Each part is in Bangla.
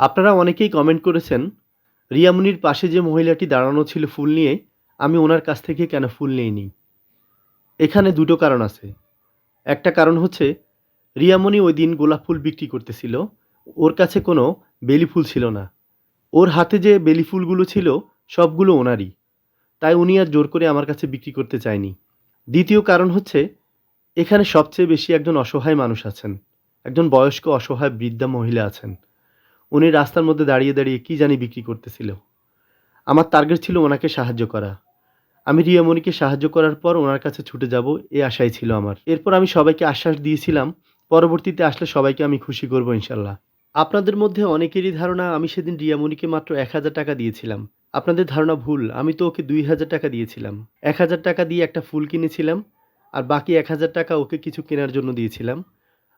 আপনারা অনেকেই কমেন্ট করেছেন রিয়ামনির পাশে যে মহিলাটি দাঁড়ানো ছিল ফুল নিয়ে, আমি ওনার কাছ থেকে কেন ফুল নিইনি? এখানে দুটো কারণ আছে। একটা কারণ হচ্ছে রিয়ামণি ওই দিন গোলাপ ফুল বিক্রি করতেছিল, ওর কাছে কোনো বেলি ফুল ছিল না। ওর হাতে যে বেলি ফুলগুলো ছিল, সবগুলো ওনারই। তাই উনি আর জোর করে আমার কাছে বিক্রি করতে চায়নি। দ্বিতীয় কারণ হচ্ছে, এখানে সবচেয়ে বেশি একজন অসহায় মানুষ আছেন। একজন বয়স্ক অসহায় বৃদ্ধা মহিলা আছেন। উনি রাস্তার মধ্যে দাঁড়িয়ে দাঁড়িয়ে কী জানি বিক্রি করতেছিল। আমার টার্গেট ছিল ওনাকে সাহায্য করা। আমি রিয়ামণিকে সাহায্য করার পর ওনার কাছে ছুটে যাব এ আশাই ছিল আমার। এরপর আমি সবাইকে আশ্বাস দিয়েছিলাম, পরবর্তীতে আসলে সবাইকে আমি খুশি করব ইনশাল্লাহ আপনাদের মধ্যে অনেকেরই ধারণা আমি সেদিন রিয়ামণিকে মাত্র এক হাজার টাকা দিয়েছিলাম। আপনাদের ধারণা ভুল, আমি তো ওকে দুই হাজার টাকা দিয়েছিলাম। এক হাজার টাকা দিয়ে একটা ফুল কিনেছিলাম, আর বাকি এক হাজার টাকা ওকে কিছু কেনার জন্য দিয়েছিলাম।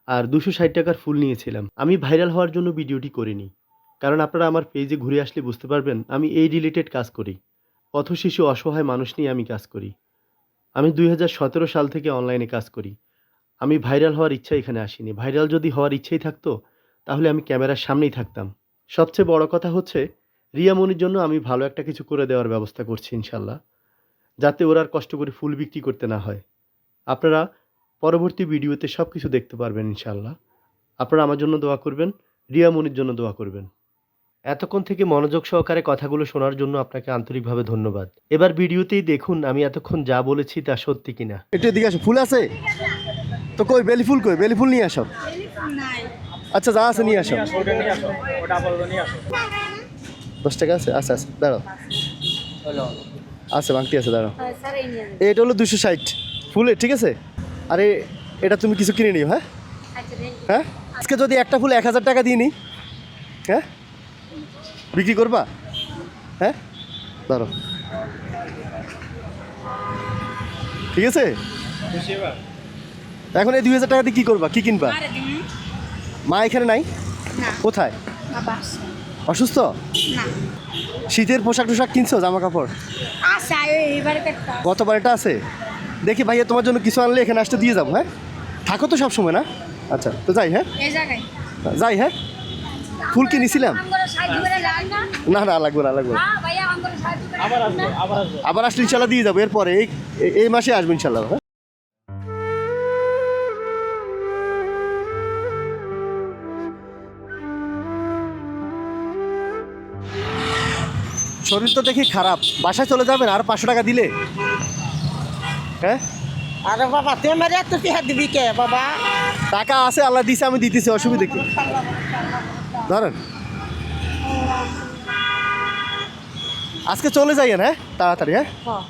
আর দুশো ষাট টাকার ফুল নিয়েছিলাম। আমি ভাইরাল হওয়ার জন্য ভিডিওটি করিনি। কারণ আপনারা আমার পেজে ঘুরে আসলে বুঝতে পারবেন, আমি এই রিলেটেড কাজ করি। পথ শিশু অসহায় মানুষ নিয়ে আমি কাজ করি। আমি দুই হাজার সতেরো সাল থেকে অনলাইনে কাজ করি। আমি ভাইরাল হওয়ার ইচ্ছা এখানে আসিনি। ভাইরাল যদি হওয়ার ইচ্ছেই থাকতো, তাহলে আমি ক্যামেরার সামনেই থাকতাম। সবচেয়ে বড় কথা হচ্ছে রিয়ামনির জন্য আমি ভালো একটা কিছু করে দেওয়ার ব্যবস্থা করছি ইনশাল্লাহ। যাতে ওরা আর কষ্ট করে ফুল বিক্রি করতে না হয়। আপনারা পরবর্তী ভিডিওতে সব কিছু দেখতে পারবেন ইনশাল্লাহ আপনারা আমার জন্য দোয়া করবেন রিয়া রিয়ামনির জন্য দোয়া করবেন। এতক্ষণ থেকে মনোযোগ সহকারে কথাগুলো শোনার জন্য আপনাকে আন্তরিকভাবে ধন্যবাদ। এবার ভিডিওতেই দেখুন আমি এতক্ষণ যা বলেছি তা সত্যি কিনা। একটু এদিকে আসো ফুল আছে? তো কই বেলি ফুল কই? বেলি ফুল নিয়ে আসো। আচ্ছা যা আছে নিয়ে আসো। দশ টাকা আছে? আচ্ছা আচ্ছা দাঁড়াও। আছে বাংটি আছে দাঁড়াও। এটা হলো দুশো ষাট। ফুলে ঠিক আছে? আরে এটা তুমি কিছু কিনে নিও হ্যাঁ? হ্যাঁ? আজকে যদি একটা ফুল এক হাজার টাকা দিয়ে নিই হ্যাঁ? বিক্রি করবা? হ্যাঁ? ধরো ঠিক আছে? এখন এই দুই হাজার টাকা দিয়ে কী করবা? কী কিনবা? মা এখানে নাই? কোথায়? অসুস্থ? শীতের পোশাক টোশাক কিনছো জামা কাপড় গতবার এটা আছে? দেখি ভাইয়া তোমার জন্য কিছু আনলে এখানে আসতে দিয়ে যাব হ্যাঁ? থাকো তো সব সময় না? আচ্ছা তো যাই হ্যাঁ? এই যাই হ্যাঁ? ফুল করে যাই না না লাগবে না লাগবে। হ্যাঁ আবার আসব আবার আসব। আবার আসলে ইনশাল্লাহ দিয়ে যাব এরপরে এই এই- এই মাসে আসব ইনশাল্লাহ হ্যাঁ? শরীর তো দেখি খারাপ বাসায় চলে যাবেন আর পাঁচশো টাকা দিলে? হ্যাঁ আরে বাবা তুই আমার এত টিহা দিবি কে বাবা? টাকা আছে আল্লাহ দিছে আমি দিতেছি অসুবিধা কি? ধরেন। আজকে চলে যাইয়েন হ্যাঁ? তাড়াতাড়ি হ্যাঁ? হ্যাঁ।